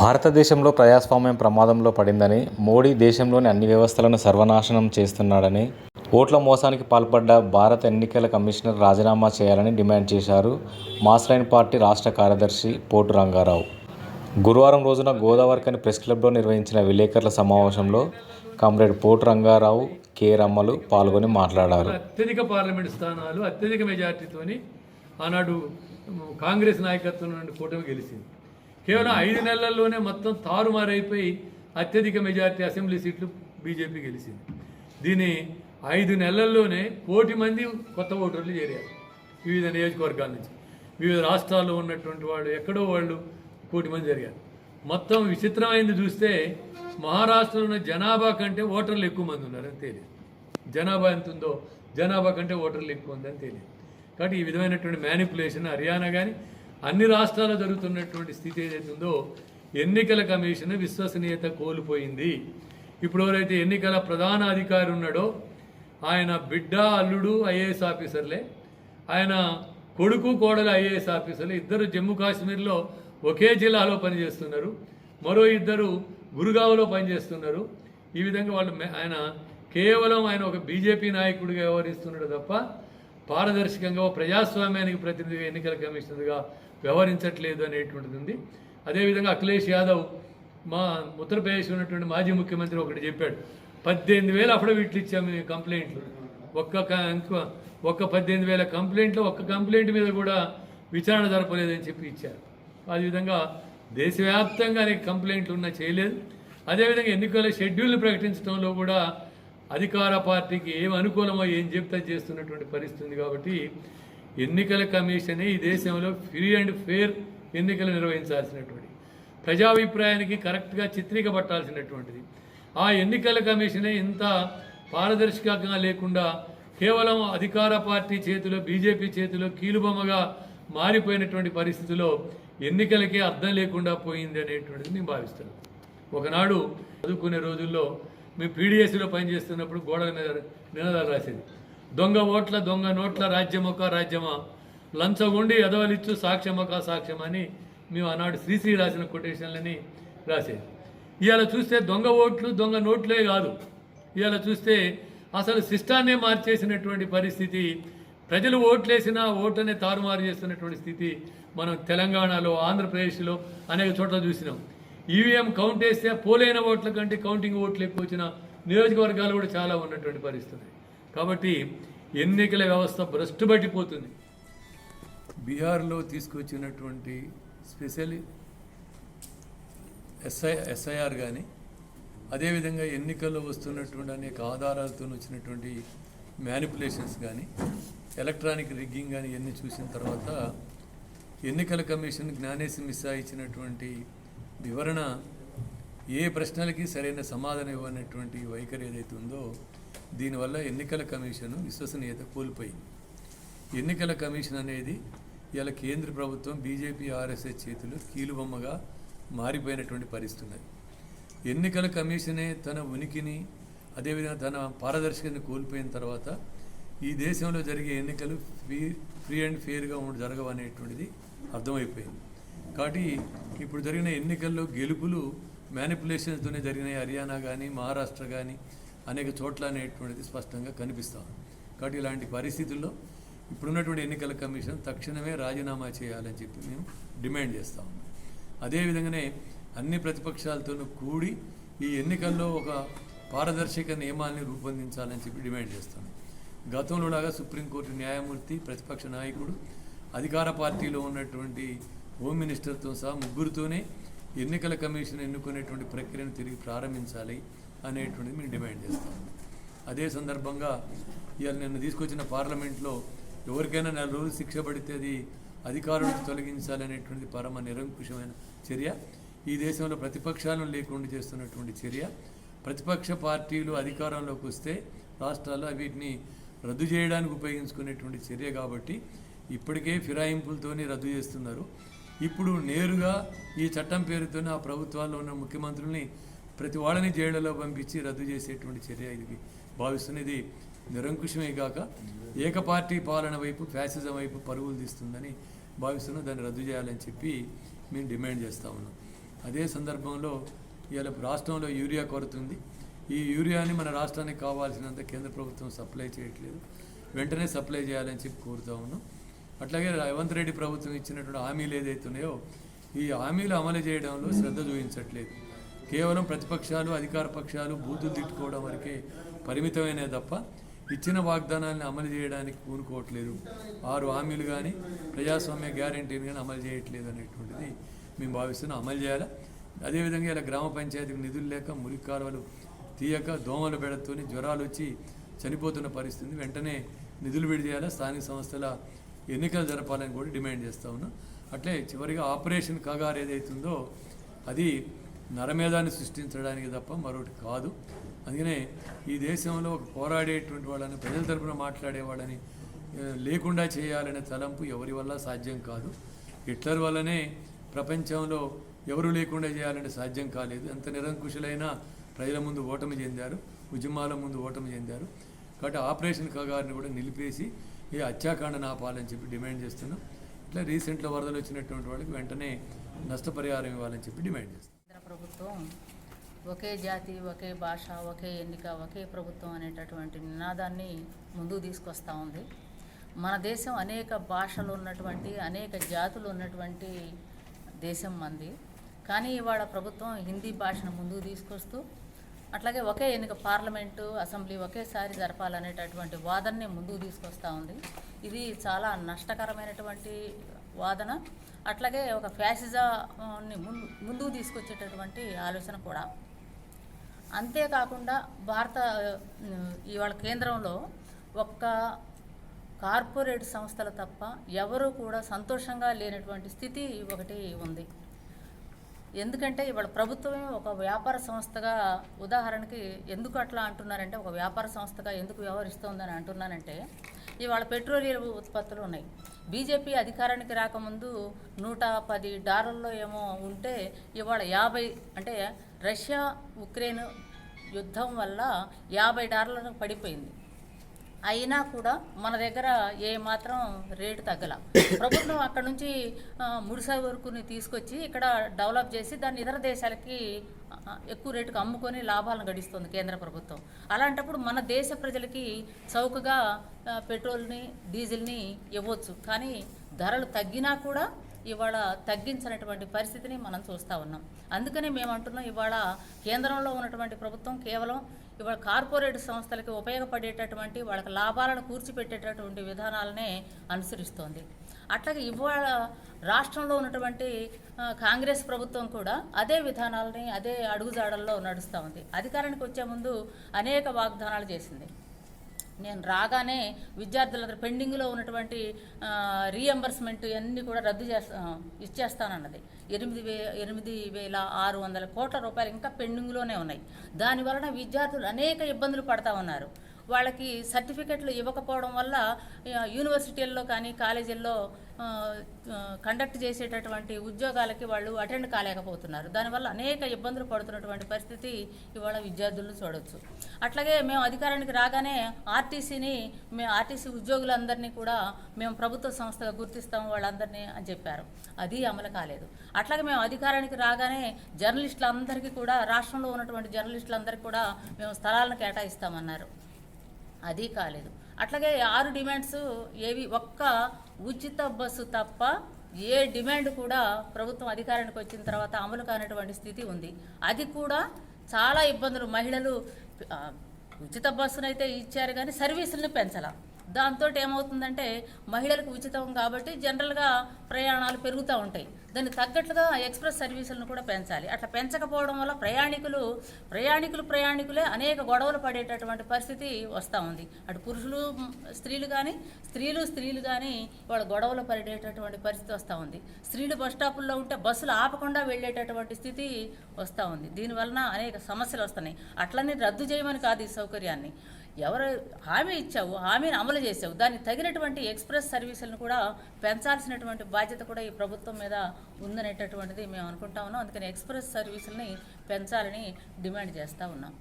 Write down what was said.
భారతదేశంలో ప్రజాస్వామ్యం ప్రమాదంలో పడిందని మోడీ దేశంలోని అన్ని వ్యవస్థలను సర్వనాశనం చేస్తున్నాడని ఓట్ల మోసానికి పాల్పడ్డ భారత ఎన్నికల కమిషనర్ రాజీనామా చేయాలని డిమాండ్ చేశారు మాస్లైన్ పార్టీ రాష్ట్ర కార్యదర్శి పోటు రంగారావు. గురువారం రోజున గోదావరికని ప్రెస్ క్లబ్లో నిర్వహించిన విలేకరుల సమావేశంలో కామ్రేడ్ పోటు రంగారావు కె రమ్మలు పాల్గొని మాట్లాడారు. అత్యధిక పార్లమెంట్ స్థానాలు అత్యధిక మెజార్టీతోని ఆనాడు కాంగ్రెస్ నాయకత్వం నుండి కూటమి గెలిచింది. కేవలం ఐదు నెలల్లోనే మొత్తం తారుమారైపోయి అత్యధిక మెజార్టీ అసెంబ్లీ సీట్లు బీజేపీ గెలిచింది. దీని ఐదు నెలల్లోనే కోటి మంది కొత్త ఓటర్లు చేరారు వివిధ నియోజకవర్గాల నుంచి. వివిధ రాష్ట్రాల్లో ఉన్నటువంటి వాళ్ళు ఎక్కడో వాళ్ళు కోటి మంది జరిగారు. మొత్తం విచిత్రమైంది చూస్తే మహారాష్ట్రలో ఉన్న జనాభా కంటే ఓటర్లు ఎక్కువ మంది ఉన్నారని తెలియదు జనాభా ఎంత ఉందో జనాభా కంటే ఓటర్లు ఎక్కువ ఉందని తెలియదు కాబట్టి ఈ విధమైనటువంటి మ్యానిపులేషన్ హర్యానా కానీ అన్ని రాష్ట్రాల్లో జరుగుతున్నటువంటి స్థితి ఏదైతే ఉందో ఎన్నికల కమిషన్ విశ్వసనీయత కోల్పోయింది. ఇప్పుడు ఎవరైతే ఎన్నికల ప్రధాన అధికారి ఉన్నాడో ఆయన బిడ్డ అల్లుడు ఐఏఎస్ ఆఫీసర్లే. ఆయన కొడుకు కోడలు ఐఏఎస్ ఆఫీసర్లు. ఇద్దరు జమ్మూ కాశ్మీర్లో ఒకే జిల్లాలో పనిచేస్తున్నారు. మరో ఇద్దరు గురుగావ్లో పనిచేస్తున్నారు. ఈ విధంగా వాళ్ళు ఆయన కేవలం ఆయన ఒక బీజేపీ నాయకుడిగా వ్యవహరిస్తున్నాడు తప్ప పారదర్శకంగా ఓ ప్రజాస్వామ్యానికి ప్రతినిధిగా ఎన్నికల కమిషనర్గా వ్యవహరించట్లేదు అనేటువంటిది ఉంది. అదేవిధంగా అఖిలేష్ యాదవ్ మా ఉత్తరప్రదేశ్ ఉన్నటువంటి మాజీ ముఖ్యమంత్రి ఒకటి చెప్పాడు. పద్దెనిమిది వేల అఫిడవిట్లు ఇచ్చాము కంప్లైంట్లు. ఒక్క ఒక్క పద్దెనిమిది వేల కంప్లైంట్లు ఒక్క కంప్లైంట్ మీద కూడా విచారణ జరపలేదని చెప్పి ఇచ్చారు. అదేవిధంగా దేశవ్యాప్తంగా అనేక కంప్లైంట్లు ఉన్నా చేయలేదు. అదేవిధంగా ఎన్నికల షెడ్యూల్ ప్రకటించడంలో కూడా అధికార పార్టీకి ఏం అనుకూలమో ఏం చెప్తా చేస్తున్నటువంటి పరిస్థితి ఉంది కాబట్టి ఎన్నికల కమిషనే ఈ దేశంలో ఫ్రీ అండ్ ఫేర్ ఎన్నికలు నిర్వహించాల్సినటువంటి ప్రజాభిప్రాయానికి కరెక్ట్గా చిత్రీకపట్టాల్సినటువంటిది. ఆ ఎన్నికల కమిషనే ఇంత పారదర్శకంగా లేకుండా కేవలం అధికార పార్టీ చేతిలో బీజేపీ చేతిలో కీలుబొమ్మగా మారిపోయినటువంటి పరిస్థితిలో ఎన్నికలకే అర్థం లేకుండా పోయింది అనేటువంటిది నేను భావిస్తాను ఒకనాడు చదువుకునే రోజుల్లో మేము పీడిఎస్లో పనిచేస్తున్నప్పుడు గోడల మీద నినాదాలు రాసేది. దొంగ ఓట్ల దొంగ నోట్ల రాజ్యమొక్క రాజ్యమా. లంచగొండి ఎదవలిచ్చు సాక్ష్యమొక సాక్ష్యం అని మేము ఆనాడు శ్రీశ్రీ రాసిన కొటేషన్లని రాసేది. ఇవాళ చూస్తే దొంగ ఓట్లు దొంగ నోట్లే కాదు. ఇవాళ చూస్తే అసలు సిస్టాన్నే మార్చేసినటువంటి పరిస్థితి ప్రజలు ఓట్లేసినా ఓట్లనే తారుమారు చేస్తున్నటువంటి స్థితి మనం తెలంగాణలో ఆంధ్రప్రదేశ్లో అనేక చోట్ల చూసినాం. ఈవీఎం కౌంట్ వేస్తే పోలైన ఓట్ల కంటే కౌంటింగ్ ఓట్లు ఎక్కువ వచ్చిన నియోజకవర్గాలు కూడా చాలా ఉన్నటువంటి పరిస్థితి. కాబట్టి ఎన్నికల వ్యవస్థ భ్రష్టు పట్టిపోతుంది బీహార్లో తీసుకొచ్చినటువంటి స్పెషల్ ఎస్ఐ ఎస్ఐఆర్ కానీ అదేవిధంగా ఎన్నికల్లో వస్తున్నటువంటి అనేక ఆధారాలతో వచ్చినటువంటి మ్యానిపులేషన్స్ కానీ ఎలక్ట్రానిక్ రిగ్గింగ్ కానీ ఇవన్నీ చూసిన తర్వాత ఎన్నికల కమిషన్ జ్ఞానేశ్ మిశ్రా ఇచ్చినటువంటి వివరణ ఏ ప్రశ్నలకి సరైన సమాధానం ఇవ్వనటువంటి వైఖరి ఏదైతే ఉందో దీనివల్ల ఎన్నికల కమిషన్ విశ్వసనీయత కోల్పోయింది. ఎన్నికల కమిషన్ అనేది ఇలా కేంద్ర ప్రభుత్వం బీజేపీ ఆర్ఎస్ఎస్ చేతిలో కీలుబొమ్మగా మారిపోయినటువంటి పరిస్థితి ఉన్నది. ఎన్నికల కమిషనే తన ఉనికిని అదేవిధంగా తన పారదర్శకతను కోల్పోయిన తర్వాత ఈ దేశంలో జరిగే ఎన్నికలు ఫ్రీ ఫ్రీ అండ్ ఫెయిర్గా ఉండి జరగవనేటువంటిది అర్థమైపోయింది. కాబట్టి ఇప్పుడు జరిగిన ఎన్నికల్లో గెలుపులు మ్యానిపులేషన్స్తోనే జరిగినాయి. హర్యానా కానీ మహారాష్ట్ర కానీ అనేక చోట్ల అనేటువంటిది స్పష్టంగా కనిపిస్తాం కాబట్టి ఇలాంటి పరిస్థితుల్లో ఇప్పుడున్నటువంటి ఎన్నికల కమిషన్ తక్షణమే రాజీనామా చేయాలని చెప్పి మేము డిమాండ్ చేస్తాం అదేవిధంగానే అన్ని ప్రతిపక్షాలతోనూ కూడి ఈ ఎన్నికల్లో ఒక పారదర్శక నియమాల్ని రూపొందించాలని చెప్పి డిమాండ్ చేస్తాం గతంలో లాగా సుప్రీంకోర్టు న్యాయమూర్తి ప్రతిపక్ష నాయకుడు అధికార పార్టీలో ఉన్నటువంటి హోమ్ మినిస్టర్తో సహా ముగ్గురితోనే ఎన్నికల కమిషన్ ఎన్నుకునేటువంటి ప్రక్రియను తిరిగి ప్రారంభించాలి అనేటువంటిది మేము డిమాండ్ చేస్తాం. అదే సందర్భంగా ఇవాళ నిన్న తీసుకొచ్చిన పార్లమెంట్లో ఎవరికైనా నెల రోజులు శిక్ష పడితే అది అధికారులను తొలగించాలనేటువంటిది పరమ నిరంకుశమైన చర్య. ఈ దేశంలో ప్రతిపక్షాలను లేకుండా చేస్తున్నటువంటి చర్య. ప్రతిపక్ష పార్టీలు అధికారంలోకి వస్తే రాష్ట్రాల్లో వీటిని రద్దు చేయడానికి ఉపయోగించుకునేటువంటి చర్య కాబట్టి ఇప్పటికే ఫిరాయింపులతోనే రద్దు చేస్తున్నారు. ఇప్పుడు నేరుగా ఈ చట్టం పేరుతోనే ఆ ప్రభుత్వాల్లో ఉన్న ముఖ్యమంత్రుల్ని ప్రతి వాళ్ళని జైళ్ళలో పంపించి రద్దు చేసేటువంటి చర్య ఇది. భావిస్తున్నది నిరంకుశమే కాక ఏకపార్టీ పాలన వైపు ఫ్యాసిజం వైపు పరుగులు తీస్తుందని భావిస్తున్నా దాన్ని రద్దు చేయాలని చెప్పి మేము డిమాండ్ చేస్తా ఉన్నాం. అదే సందర్భంలో ఇవాళ రాష్ట్రంలో యూరియా కొరత ఉంది. ఈ యూరియాని మన రాష్ట్రానికి కావాల్సినంత కేంద్ర ప్రభుత్వం సప్లై చేయట్లేదు. వెంటనే సప్లై చేయాలని చెప్పి కోరుతా ఉన్నాం. అట్లాగే రేవంత్ రెడ్డి ప్రభుత్వం ఇచ్చినటువంటి హామీలు ఏదైతే ఉన్నాయో ఈ హామీలు అమలు చేయడంలో శ్రద్ధ చూపించట్లేదు. కేవలం ప్రతిపక్షాలు అధికార పక్షాలు బూతులు తిట్టుకోవడం వరకే పరిమితమైన తప్ప ఇచ్చిన వాగ్దానాలను అమలు చేయడానికి కూనుకోవట్లేదు ఆరు హామీలు కానీ ప్రజాస్వామ్య గ్యారంటీని కానీ అమలు చేయట్లేదు అనేటువంటిది మేము భావిస్తున్నాం. అమలు చేయాలి? అదేవిధంగా ఇలా గ్రామ పంచాయతీకి నిధులు లేక మురికి కాలువలు తీయక దోమల బెడతోని జ్వరాలు వచ్చి చనిపోతున్న పరిస్థితి వెంటనే నిధులు విడుదల స్థానిక సంస్థల ఎన్నికలు జరపాలని కూడా డిమాండ్ చేస్తూ ఉన్నాం. అట్లే చివరిగా ఆపరేషన్ కగార్ ఏదైతుందో అది నరమేధాన్ని సృష్టించడానికి తప్ప మరొకటి కాదు. అందుకనే ఈ దేశంలో ఒక పోరాడేటువంటి వాళ్ళని ప్రజల తరపున మాట్లాడే వాళ్ళని లేకుండా చేయాలనే తలంపు ఎవరి వల్ల సాధ్యం కాదు. హిట్లర్ వల్లనే ప్రపంచంలో ఎవరు లేకుండా చేయాలంటే సాధ్యం కాలేదు. ఎంత నిరంకుశులైనా ప్రజల ముందు ఓటమి చెందారు ఉద్యమాల ముందు ఓటమి చెందారు. కాబట్టి ఆపరేషన్ కగారిని కూడా నిలిపేసి ఈ హత్యాకాండను ఆపాలని చెప్పి డిమాండ్ చేస్తున్నాం. ఇట్లా రీసెంట్లో వరదలు వచ్చినటువంటి వాళ్ళకి వెంటనే నష్టపరిహారం ఇవ్వాలని చెప్పి డిమాండ్ చేస్తున్నాం. కేంద్ర ప్రభుత్వం ఒకే జాతి ఒకే భాష ఒకే ఎన్నిక ఒకే ప్రభుత్వం అనేటటువంటి నినాదాన్ని ముందుకు తీసుకొస్తూ ఉంది. మన దేశం అనేక భాషలు ఉన్నటువంటి అనేక జాతులు ఉన్నటువంటి దేశం మంది. కానీ ఇవాళ ప్రభుత్వం హిందీ భాషను ముందుకు తీసుకొస్తూ అట్లాగే ఒకే ఎన్నిక పార్లమెంటు అసెంబ్లీ ఒకేసారి జరపాలనేటటువంటి వాదనని ముందుకు తీసుకొస్తూ ఉంది. ఇది చాలా నష్టకరమైనటువంటి వాదన. అట్లాగే ఒక ఫ్యాసిజాన్ని ముందు ముందుకు తీసుకొచ్చేటటువంటి ఆలోచన కూడా. అంతేకాకుండా భారత ఇవాళ కేంద్రంలో ఒక్క కార్పొరేట్ సంస్థలు తప్ప ఎవరు కూడా సంతోషంగా లేనటువంటి స్థితి ఒకటి ఉంది. ఎందుకంటే ఇవాళ ప్రభుత్వమే ఒక వ్యాపార సంస్థగా ఉదాహరణకి ఎందుకు అట్లా అంటున్నారంటే ఒక వ్యాపార సంస్థగా ఎందుకు వ్యవహరిస్తోందని అంటున్నానంటే ఇవాళ పెట్రోలియం ఉత్పత్తులు ఉన్నాయి. బీజేపీ అధికారానికి రాకముందు నూట పది డాలర్లో ఏమో ఉంటే ఇవాళ యాభై అంటే రష్యా ఉక్రెయిన్ యుద్ధం వల్ల యాభై డాలర్లకు పడిపోయింది. అయినా కూడా మన దగ్గర ఏ మాత్రం రేటు తగ్గల. ప్రభుత్వం అక్కడ నుంచి ముడిసాయి వరకు వరకుని తీసుకొచ్చి ఇక్కడ డెవలప్ చేసి దాన్ని ఇతర దేశాలకి ఎక్కువ రేటుకు అమ్ముకొని లాభాలను గడిస్తుంది కేంద్ర ప్రభుత్వం. అలాంటప్పుడు మన దేశ ప్రజలకి చౌకగా పెట్రోల్ని డీజిల్ని ఇవ్వచ్చు. కానీ ధరలు తగ్గినా కూడా ఇవాళ తగ్గించినటువంటి పరిస్థితిని మనం చూస్తూ ఉన్నాం. అందుకనే మేము అంటున్నాం ఇవాళ కేంద్రంలో ఉన్నటువంటి ప్రభుత్వం కేవలం ఇవాళ కార్పొరేట్ సంస్థలకి ఉపయోగపడేటటువంటి వాళ్ళకి లాభాలను కూర్చిపెట్టేటటువంటి విధానాలనే అనుసరిస్తోంది. అట్లాగే ఇవాళ రాష్ట్రంలో ఉన్నటువంటి కాంగ్రెస్ ప్రభుత్వం కూడా అదే విధానాలని అదే అడుగుజాడల్లో నడుస్తూ ఉంది. అధికారానికి వచ్చే ముందు అనేక వాగ్దానాలు చేసింది. నేను రాగానే విద్యార్థులందరూ పెండింగ్లో ఉన్నటువంటి రీఎంబర్స్మెంట్ ఇవన్నీ కూడా రద్దు చేస్తా ఇచ్చేస్తానన్నది. ఎనిమిది వే ఎనిమిది వేల ఆరు వందల కోట్ల రూపాయలు ఇంకా పెండింగ్లోనే ఉన్నాయి. దాని వలన విద్యార్థులు అనేక ఇబ్బందులు పడతా ఉన్నారు. వాళ్ళకి సర్టిఫికెట్లు ఇవ్వకపోవడం వల్ల యూనివర్సిటీల్లో కానీ కాలేజీల్లో కండక్ట్ చేసేటటువంటి ఉద్యోగాలకి వాళ్ళు అటెండ్ కాలేకపోతున్నారు. దానివల్ల అనేక ఇబ్బందులు పడుతున్నటువంటి పరిస్థితి ఇవాళ విద్యార్థులను చూడవచ్చు అట్లాగే మేము అధికారానికి రాగానే ఆర్టీసీని మేము ఆర్టీసీ ఉద్యోగులందరినీ కూడా మేము ప్రభుత్వ సంస్థగా గుర్తిస్తాం వాళ్ళందరినీ అని చెప్పారు. అది అమలు కాలేదు. అట్లాగే మేము అధికారానికి రాగానే జర్నలిస్టులందరికీ కూడా రాష్ట్రంలో ఉన్నటువంటి జర్నలిస్టులందరికీ కూడా మేము స్థలాలను కేటాయిస్తామన్నారు. అది కాలేదు. అట్లాగే ఆరు డిమాండ్స్ ఏవి? ఒక్క ఉచిత బస్సు తప్ప ఏ డిమాండ్ కూడా ప్రభుత్వం అధికారానికి వచ్చిన తర్వాత అమలు కానటువంటి స్థితి ఉంది. అది కూడా చాలా ఇబ్బందులు. మహిళలు ఉచిత బస్సునైతే ఇచ్చారు కానీ సర్వీసులను పెంచాల. దాంతో ఏమవుతుందంటే మహిళలకు ఉచితం కాబట్టి జనరల్గా ప్రయాణాలు పెరుగుతూ ఉంటాయి. దానికి తగ్గట్లుగా ఎక్స్ప్రెస్ సర్వీసులను కూడా పెంచాలి. అట్లా పెంచకపోవడం వల్ల ప్రయాణికులు ప్రయాణికులు ప్రయాణికులే అనేక గొడవలు పడేటటువంటి పరిస్థితి వస్తూ ఉంది. అటు పురుషులు స్త్రీలు కానీ స్త్రీలు స్త్రీలు కానీ వాళ్ళ గొడవలు పడేటటువంటి పరిస్థితి వస్తూ ఉంది. స్త్రీలు బస్ స్టాపుల్లో ఉంటే బస్సులు ఆపకుండా వెళ్ళేటటువంటి స్థితి వస్తూ ఉంది. దీనివలన అనేక సమస్యలు వస్తున్నాయి. అట్లనే రద్దు చేయమని కాదు ఈ సౌకర్యాన్ని. ఎవరు హామీ ఇచ్చావు హామీని అమలు చేసావు దానికి తగినటువంటి ఎక్స్ప్రెస్ సర్వీసులను కూడా పెంచాల్సినటువంటి బాధ్యత కూడా ఈ ప్రభుత్వం మీద ఉందనేటటువంటిది మేము అనుకుంటా ఉన్నాం. అందుకని ఎక్స్ప్రెస్ సర్వీసుల్ని పెంచాలని డిమాండ్ చేస్తూ ఉన్నాం.